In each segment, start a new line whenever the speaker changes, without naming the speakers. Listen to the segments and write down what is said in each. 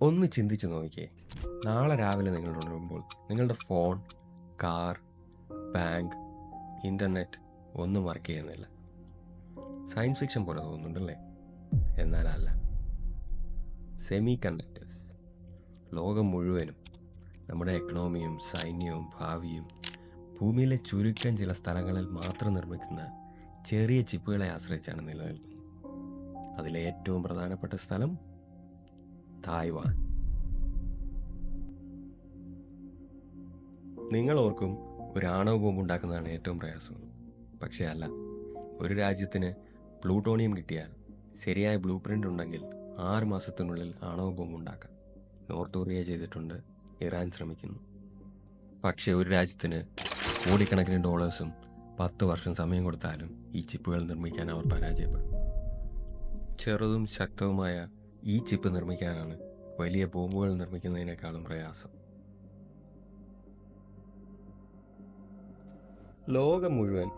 ഒന്ന് ചിന്തിച്ച് നോക്കിയേ. നാളെ രാവിലെ നിങ്ങൾ ഉണരുമ്പോൾ നിങ്ങളുടെ ഫോൺ കാർ ബാങ്ക് ഇന്റർനെറ്റ് ഒന്നും വർക്ക് ചെയ്യുന്നില്ല. സയൻസ് ഫിക്ഷൻ പോലെ തോന്നുന്നുണ്ടല്ലേ? എന്നാലല്ല. സെമി കണ്ടക്ടേഴ്സ് ലോകം മുഴുവനും നമ്മുടെ എക്കണോമിയും സൈന്യവും ഭാവിയും ഭൂമിയിലെ ചുരുക്കം ചില സ്ഥലങ്ങളിൽ മാത്രം നിർമ്മിക്കുന്ന ചെറിയ ചിപ്പുകളെ ആശ്രയിച്ചാണ് നിലനിൽക്കുന്നത്. അതിലെ ഏറ്റവും പ്രധാനപ്പെട്ട സ്ഥലം തായ്വാൻ. നിങ്ങൾ ഓർക്കും ഒരു ആണവ ബോംബ് ഉണ്ടാക്കുന്നതാണ് ഏറ്റവും പ്രയാസം. പക്ഷേ അല്ല ഒരു രാജ്യത്തിന് പ്ലൂട്ടോണിയം കിട്ടിയാൽ ശരിയായ ബ്ലൂ പ്രിന്റ് ഉണ്ടെങ്കിൽ ആറ് മാസത്തിനുള്ളിൽ ആണവ ബോംബ് ഉണ്ടാക്കാം. നോർത്ത് കൊറിയ ചെയ്തിട്ടുണ്ട് ഇറാൻ ശ്രമിക്കുന്നു. പക്ഷേ ഒരു രാജ്യത്തിന് കോടിക്കണക്കിന് ഡോളേഴ്സും പത്ത് വർഷം സമയം കൊടുത്താലും ഈ ചിപ്പുകൾ നിർമ്മിക്കാൻ അവർ പരാജയപ്പെടും. ചെറുതും ശക്തവുമായ ഈ ചിപ്പ് നിർമ്മിക്കാനാണ് വലിയ ബോംബുകൾ നിർമ്മിക്കുന്നതിനേക്കാളും പ്രയാസം. ലോകം മുഴുവൻ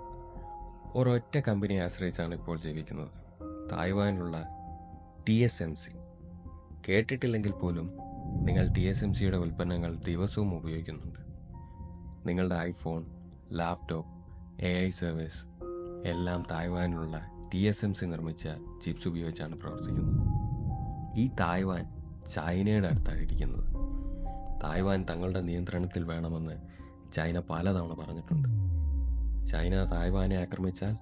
ഒരൊറ്റ കമ്പനിയെ ആശ്രയിച്ചാണ് ഇപ്പോൾ ജീവിക്കുന്നത്. തായ്വാനിലുള്ള ടി എസ് എം സി. കേട്ടിട്ടില്ലെങ്കിൽ പോലും നിങ്ങൾ ടി എസ് എം സിയുടെ ഉൽപ്പന്നങ്ങൾ ദിവസവും ഉപയോഗിക്കുന്നുണ്ട്. നിങ്ങളുടെ iPhone laptop A I service എല്ലാം തായ്വാനിലുള്ള ടി എസ് എം സി നിർമ്മിച്ച ചിപ്സ് ഉപയോഗിച്ചാണ് പ്രവർത്തിക്കുന്നത്. ഈ തായ്വാൻ ചൈനയുടെ അടുത്താണ് ഇരിക്കുന്നത് തായ്വാൻ തങ്ങളുടെ നിയന്ത്രണത്തിൽ വേണമെന്ന് ചൈന പലതവണ പറഞ്ഞിട്ടുണ്ട്. ചൈന തായ്വാനെ ആക്രമിച്ചാൽ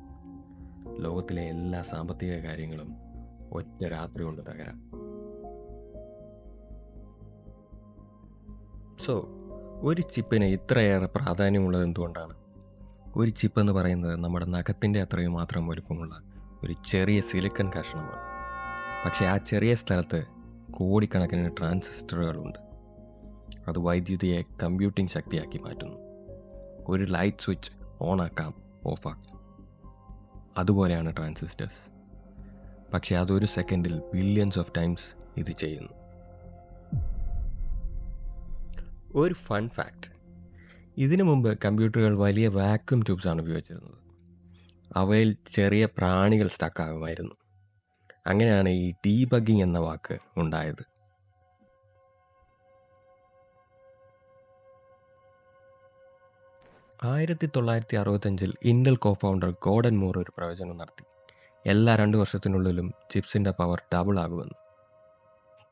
ലോകത്തിലെ എല്ലാ സാമ്പത്തിക കാര്യങ്ങളും ഒറ്റ രാത്രി കൊണ്ട് തകരാം. സോ ഒരു ചിപ്പിന് ഇത്രയേറെ പ്രാധാന്യമുള്ളത് എന്തുകൊണ്ടാണ്? ഒരു ചിപ്പ് എന്ന് പറയുന്നത് നമ്മുടെ നഖത്തിന്റെ അത്രയും മാത്രം വലുപ്പമുള്ള ഒരു ചെറിയ സിലിക്കൺ കഷ്ണമാണ്. പക്ഷേ ആ ചെറിയ സ്ഥലത്ത് കോടിക്കണക്കിന് ട്രാൻസിസ്റ്ററുകളുണ്ട്. അത് വൈദ്യുതിയെ കമ്പ്യൂട്ടിംഗ് ശക്തിയാക്കി മാറ്റുന്നു. ഒരു ലൈറ്റ് സ്വിച്ച് ഓണാക്കാം ഓഫാക്കാം. അതുപോലെയാണ് ട്രാൻസിസ്റ്റേഴ്സ്. പക്ഷേ അതൊരു സെക്കൻഡിൽ ബില്യൺസ് ഓഫ് ടൈംസ് ഇത് ചെയ്യുന്നു. ഒരു ഫൺ ഫാക്റ്റ് ഇതിനു മുമ്പ് കമ്പ്യൂട്ടറുകൾ വലിയ വാക്യൂം ട്യൂബ്സാണ് ഉപയോഗിച്ചിരുന്നത്. അവയിൽ ചെറിയ പ്രാണികൾ സ്റ്റക്കാകുമായിരുന്നു. അങ്ങനെയാണ് ഈ ഡീബഗിങ് എന്ന വാക്ക് ഉണ്ടായത്. ആയിരത്തി തൊള്ളായിരത്തി അറുപത്തഞ്ചിൽ Intel co founder Gordon Moore ഒരു പ്രവചനം നടത്തി. എല്ലാ രണ്ട് വർഷത്തിനുള്ളിലും ചിപ്സിന്റെ പവർ ഡബിൾ ആകുമെന്ന്.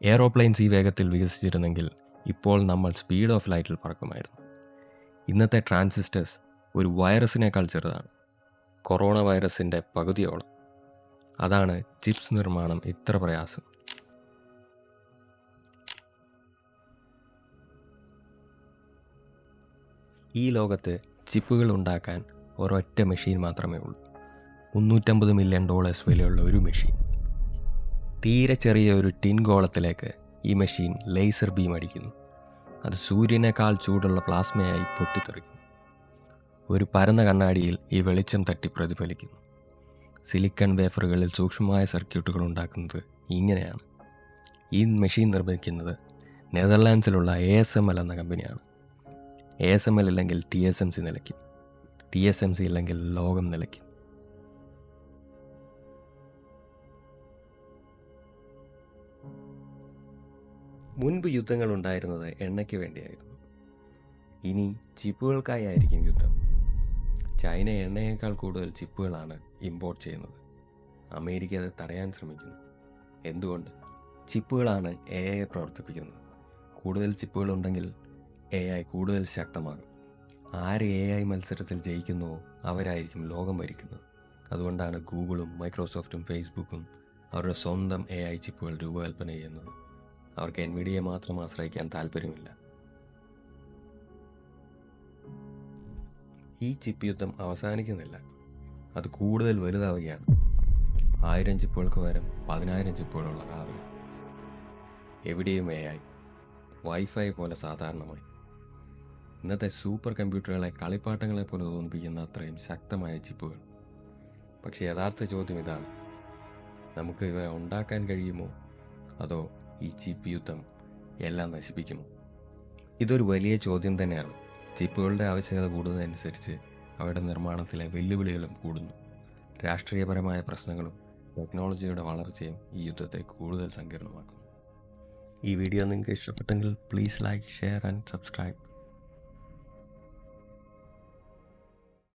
എയറോപ്ലെയിൻസ് ഈ വേഗത്തിൽ വികസിച്ചിരുന്നെങ്കിൽ ഇപ്പോൾ നമ്മൾ സ്പീഡ് ഓഫ് ലൈറ്റിൽ പറക്കുമായിരുന്നു. ഇന്നത്തെ ട്രാൻസിസ്റ്റേഴ്സ് ഒരു വൈറസിനേക്കാൾ ചെറുതാണ്. കൊറോണ വൈറസിന്റെ പകുതിയോളം. അതാണ് ചിപ്സ് നിർമ്മാണം. ഇത്ര പ്രയാസം. ഈ ലോകത്ത് ചിപ്പുകൾ ഉണ്ടാക്കാൻ ഒരൊറ്റ മെഷീൻ മാത്രമേ ഉള്ളൂ. മുന്നൂറ്റമ്പത് മില്യൺ ഡോളേഴ്സ് വിലയുള്ള ഒരു മെഷീൻ. തീരെ ചെറിയ ഒരു ടിൻ ഗോളത്തിലേക്ക് ഈ മെഷീൻ ലേസർ ബീം അടിക്കുന്നു. അത് സൂര്യനേക്കാൾ ചൂടുള്ള പ്ലാസ്മയായി പൊട്ടിത്തെറിക്കുന്നു. ഒരു പരന്ന കണ്ണാടിയിൽ ഈ വെളിച്ചം തട്ടി പ്രതിഫലിക്കുന്നു. സിലിക്കൺ വേഫറുകളിൽ സൂക്ഷ്മമായ സർക്യൂട്ടുകൾ ഉണ്ടാക്കുന്നത് ഇങ്ങനെയാണ്. ഈ മെഷീൻ നിർമ്മിക്കുന്നത് നെതർലാൻഡ്സിലുള്ള എ എസ് എം എൽ എന്ന കമ്പനിയാണ്. എ എസ് എം എൽ ഇല്ലെങ്കിൽ ടി എസ് എം സി നിലയ്ക്കും. ടി എസ് എം സി ഇല്ലെങ്കിൽ ലോകം നിലയ്ക്കും. മുൻപ് യുദ്ധങ്ങൾ ഉണ്ടായിരുന്നത് എണ്ണയ്ക്ക് വേണ്ടിയായിരുന്നു. ഇനി ചിപ്പുകൾക്കായി ആയിരിക്കും യുദ്ധം. ചൈന എണ്ണയേക്കാൾ കൂടുതൽ ചിപ്പുകളാണ് ഇമ്പോർട്ട് ചെയ്യുന്നത്. അമേരിക്ക അത് തടയാൻ ശ്രമിക്കുന്നു. എന്തുകൊണ്ട്? ചിപ്പുകളാണ് എ ഐ പ്രവർത്തിപ്പിക്കുന്നത്. കൂടുതൽ ചിപ്പുകൾ ഉണ്ടെങ്കിൽ എ ഐ കൂടുതൽ ശക്തമാകും. ആര് എ ഐ മത്സരത്തിൽ ജയിക്കുന്നുവോ അവരായിരിക്കും ലോകം ഭരിക്കുന്നത്. അതുകൊണ്ടാണ് ഗൂഗിളും മൈക്രോസോഫ്റ്റും ഫേസ്ബുക്കും അവരുടെ സ്വന്തം എ ഐ ചിപ്പുകൾ രൂപകൽപ്പന ചെയ്യുന്നത്. അവർക്ക് എൻ വിഡിയെ മാത്രം ആശ്രയിക്കാൻ താല്പര്യമില്ല. ഈ ചിപ്പ് യുദ്ധം അവസാനിക്കുന്നില്ല. അത് കൂടുതൽ വലുതാവുകയാണ്. ആയിരം ചിപ്പുകൾക്ക് പകരം പതിനായിരം ചിപ്പുകളുള്ള കാറുകൾ എവിടെയും ആയി വൈഫൈ പോലെ സാധാരണമായി. ഇന്നത്തെ സൂപ്പർ കമ്പ്യൂട്ടറുകളെ കളിപ്പാട്ടങ്ങളെ പോലെ തോന്നിപ്പിക്കുന്ന അത്രയും ശക്തമായ ചിപ്പുകൾ. പക്ഷേ യഥാർത്ഥ ചോദ്യം ഇതാണ്. നമുക്ക് ഇവ ഉണ്ടാക്കാൻ കഴിയുമോ? അതോ ഈ ചിപ്പ് യുദ്ധം എല്ലാം നശിപ്പിക്കുമോ? ഇതൊരു വലിയ ചോദ്യം തന്നെയാണ്. ചിപ്പുകളുടെ ആവശ്യകത കൂടുന്നതനുസരിച്ച് അവയുടെ നിർമ്മാണത്തിലെ വെല്ലുവിളികളും കൂടുന്നു. രാഷ്ട്രീയപരമായ പ്രശ്നങ്ങളും ടെക്നോളജിയുടെ വളർച്ചയും ഈ യുദ്ധത്തെ കൂടുതൽ സങ്കീർണമാക്കുന്നു. ഈ വീഡിയോ നിങ്ങൾക്ക് ഇഷ്ടപ്പെട്ടെങ്കിൽ please like share and subscribe